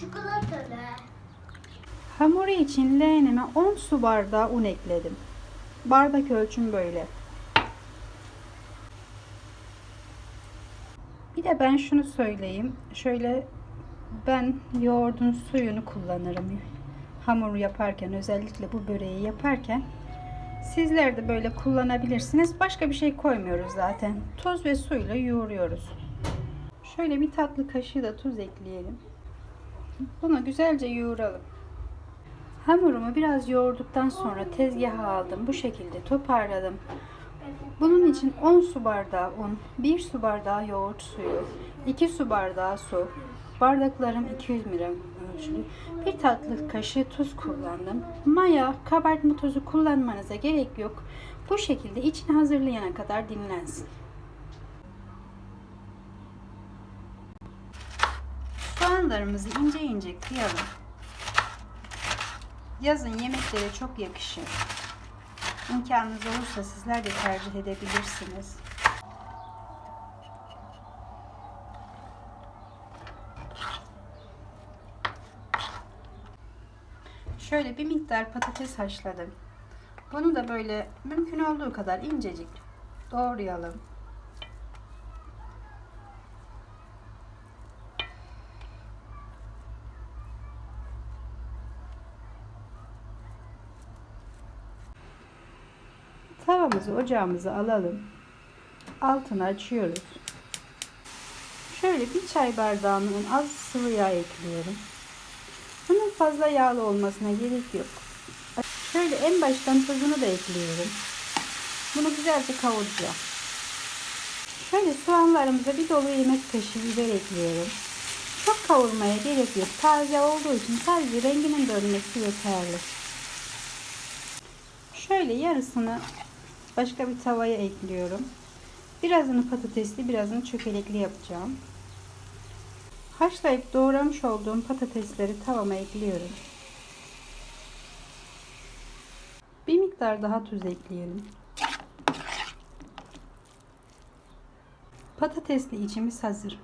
Çikolatalı. Hamuru için leğenime 10 su bardağı un ekledim. Bardak ölçüm böyle. Bir de ben şunu söyleyeyim. Şöyle ben yoğurdun suyunu kullanırım. Hamur yaparken özellikle bu böreği yaparken sizler de böyle kullanabilirsiniz. Başka bir şey koymuyoruz zaten. Tuz ve suyla yoğuruyoruz. Şöyle bir tatlı kaşığı da tuz ekleyelim. Bunu güzelce yoğuralım. Hamurumu biraz yoğurduktan sonra tezgaha aldım. Bu şekilde toparladım. Bunun için 10 su bardağı un, 1 su bardağı yoğurt suyu, 2 su bardağı su, bardaklarım 200 ml ölçülü, bir tatlı kaşığı tuz kullandım. Maya, kabartma tozu kullanmanıza gerek yok. Bu şekilde içini hazırlayana kadar dinlensin. Soğanlarımızı ince ince kıyalım. Yazın yemeklere çok yakışır. İmkanınız olursa sizler de tercih edebilirsiniz. Şöyle bir miktar patates haşladım. Bunu da böyle mümkün olduğu kadar incecik doğrayalım. Tavamızı ocağımıza alalım. Altını açıyoruz. Şöyle bir çay bardağının az sıvı yağ ekliyorum. Bunun fazla yağlı olmasına gerek yok. Şöyle en baştan tuzunu da ekliyorum. Bunu güzelce kavuracağım. Şöyle soğanlarımıza bir dolu yemek kaşığı biber ekliyorum. Çok kavurmaya gerek yok. Taze olduğu için sadece renginin dönmesi yeterli. Şöyle yarısını başka bir tavaya ekliyorum. Birazını patatesli, birazını çökelekli yapacağım. Haşlayıp doğramış olduğum patatesleri tavama ekliyorum. Bir miktar daha tuz ekleyelim. Patatesli içimiz hazır.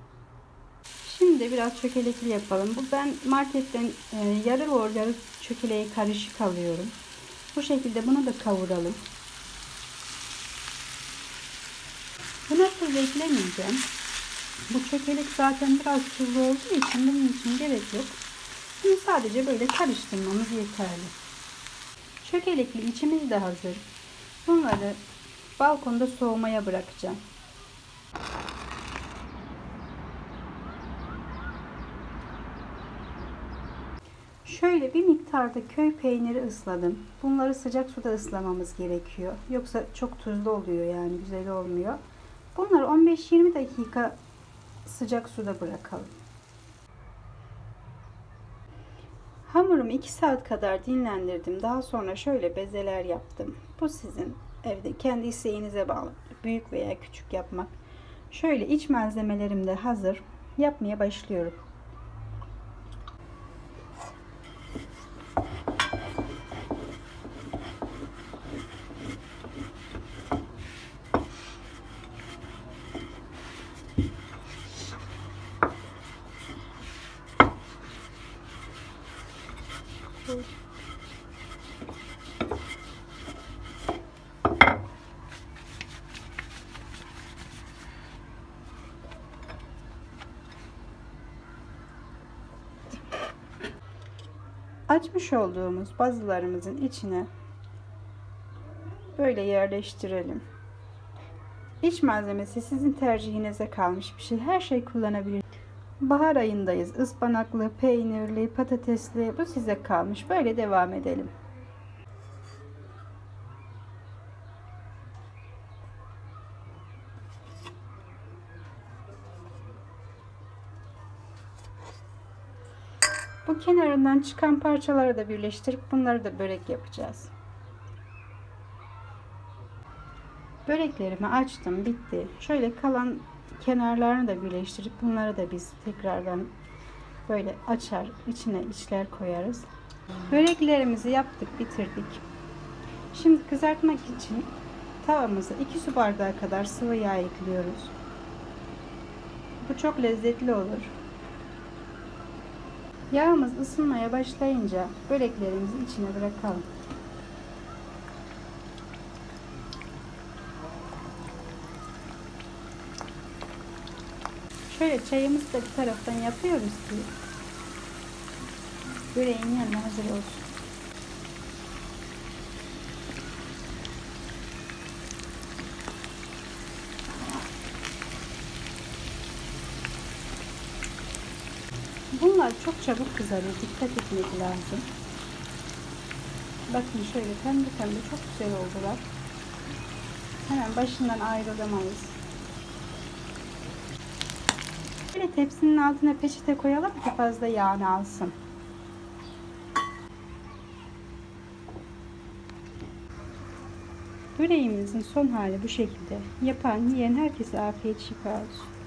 Şimdi biraz çökelekli yapalım. Bu ben marketten e, yarı lor yarı çökeleğe karışık alıyorum. Bu şekilde bunu da kavuralım. Buna tuz eklemeyeceğim. Bu çökelek zaten biraz tuzlu olduğu için bunun için gerek yok. Bunu sadece böyle karıştırmamız yeterli. Çökelekli içimiz de hazır. Bunları balkonda soğumaya bırakacağım. Şöyle bir miktarda köy peyniri ısladım. Bunları sıcak suda ıslamamız gerekiyor. Yoksa çok tuzlu oluyor yani güzel olmuyor. Bunları 15-20 dakika sıcak suda bırakalım. Hamurumu 2 saat kadar dinlendirdim. Daha sonra şöyle bezeler yaptım. Bu sizin evde kendi isteğinize bağlı. Büyük veya küçük yapmak. Şöyle iç malzemelerim de hazır. Yapmaya başlıyorum. Açmış olduğumuz bazılarımızın içine böyle yerleştirelim. İç malzemesi sizin tercihinize kalmış bir şey. Her şey kullanabilir. Bahar ayındayız. Ispanaklı, peynirli, patatesli bu size kalmış. Böyle devam edelim. Bu kenarından çıkan parçaları da birleştirip bunları da börek yapacağız. Böreklerimi açtım, bitti. Şöyle kalan kenarlarını da birleştirip bunları da biz tekrardan böyle açar, içine içler koyarız. Böreklerimizi yaptık, bitirdik. Şimdi kızartmak için tavamıza 2 su bardağı kadar sıvı yağ ekliyoruz. Bu çok lezzetli olur. Yağımız ısınmaya başlayınca böreklerimizi içine bırakalım. Şöyle çayımızı da bir taraftan yapıyoruz ki böreğin yanına hazır olsun. Bunlar çok çabuk kızarıyor. Dikkat etmek lazım. Bakın şöyle pembe pembe çok güzel oldular. Hemen başından ayrılamayız. Böyle tepsinin altına peçete koyalım ki fazla yağını alsın. Böreğimizin son hali bu şekilde. Yapan, yiyen herkese afiyet şifa olsun.